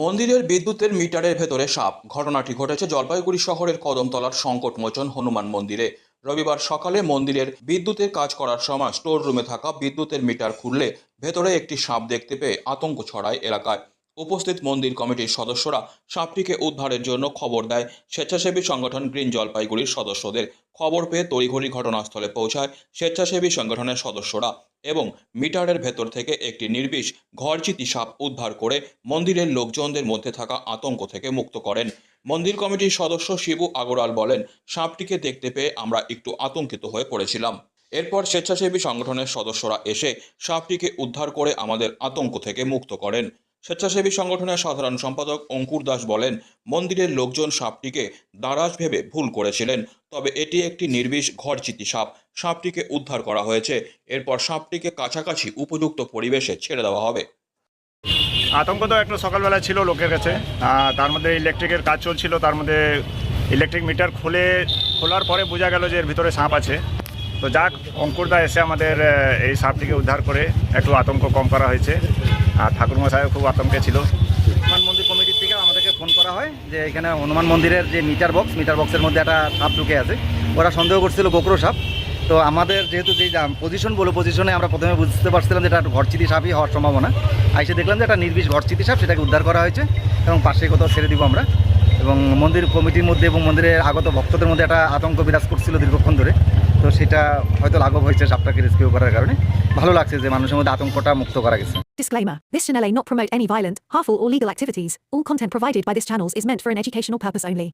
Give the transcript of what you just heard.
মন্দিরের বিদ্যুতের মিটারের ভেতরে সাপ। ঘটনাটি ঘটেছে জলপাইগুড়ি শহরের কদমতলার সংকটমোচন হনুমান মন্দিরে। রবিবার সকালে মন্দিরের বিদ্যুতের কাজ করার সময় স্টোর রুমে থাকা বিদ্যুতের মিটার খুললে ভেতরে একটি সাপ দেখতে পেয়ে আতঙ্ক ছড়ায় এলাকায়। উপস্থিত মন্দির কমিটির সদস্যরা সাপটিকে উদ্ধারের জন্য খবর দেয়। স্বেচ্ছাসেবী সংগঠন গ্রিন জলপাইগুড়ির সদস্যদের খবর পেয়ে তড়িঘড়ি ঘটনাস্থলে পৌঁছায় স্বেচ্ছাসেবী সংগঠনের সদস্যরা এবং মিটারের ভেতর থেকে একটি নির্বিষ ঘরচিতি সাপ উদ্ধার করে মন্দিরের লোকজনদের মধ্যে থাকা আতঙ্ক থেকে মুক্ত করেন। মন্দির কমিটির সদস্য শিবু আগরওয়াল বলেন, সাপটিকে দেখতে পেয়ে আমরা একটু আতঙ্কিত হয়ে পড়েছিলাম। এরপর স্বেচ্ছাসেবী সংগঠনের সদস্যরা এসে সাপটিকে উদ্ধার করে আমাদের আতঙ্ক থেকে মুক্ত করেন। স্বেচ্ছাসেবী সংগঠনের সাধারণ সম্পাদক অঙ্কুর দাস বলেন, মন্দিরের লোকজন সাপটিকে দারাজ ভেবে ভুল করেছিলেন, তবে এটি একটি নির্বিষ ঘরচিতি সাপ। সাপটিকে উদ্ধার করা হয়েছে। এরপর সাপটিকে কাছাকাছি উপযুক্ত পরিবেশে ছেড়ে দেওয়া হবে। আতঙ্ক তো একটু সকালবেলা ছিল লোকের কাছে। তার মধ্যে ইলেকট্রিকের কাজ চলছিল, তার মধ্যে ইলেকট্রিক মিটার খুলে, খোলার পরে বোঝা গেল যে এর ভিতরে সাপ আছে। তো যাক অঙ্কুরদা এসে আমাদের এই সাপটিকে উদ্ধার করে একটু আতঙ্ক কম করা হয়েছে। আর ঠাকুরমশাইও খুব আতঙ্কে ছিল। হনুমান মন্দির কমিটির থেকে আমাদেরকে ফোন করা হয় যে এখানে হনুমান মন্দিরের যে মিটার বক্স, মিটার বক্সের মধ্যে একটা সাপ ঢুকে আছে। ওরা সন্দেহ করছিল গোকরো সাপ। তো আমাদের যেহেতু যেই পজিশন বলো পজিশনে আমরা প্রথমে বুঝতে পারছিলাম যে এটা ঘরচিতি সাপই হওয়ার সম্ভাবনা। আইসে দেখলাম যে একটা নির্বিষ ঘরচিতি সাপ, সেটাকে উদ্ধার করা হয়েছে এবং পাশে কোথাও ছেড়ে দিব আমরা। এবং মন্দির কমিটির মধ্যে এবং মন্দিরের আগত ভক্তদের মধ্যে একটা আতঙ্ক বিরাজ করছিল দীর্ঘক্ষণ ধরে। তো সেটা হয়তো লাঘব হয়েছে সাপটাকে রেস্কিউ করার কারণে ভালো লাগছে যে মানুষের মধ্যে আতঙ্কটা মুক্ত করা গেছে Disclaimer This channel may not promote any violent, harmful, or legal activities. All content provided by this channel is meant for an educational purpose only.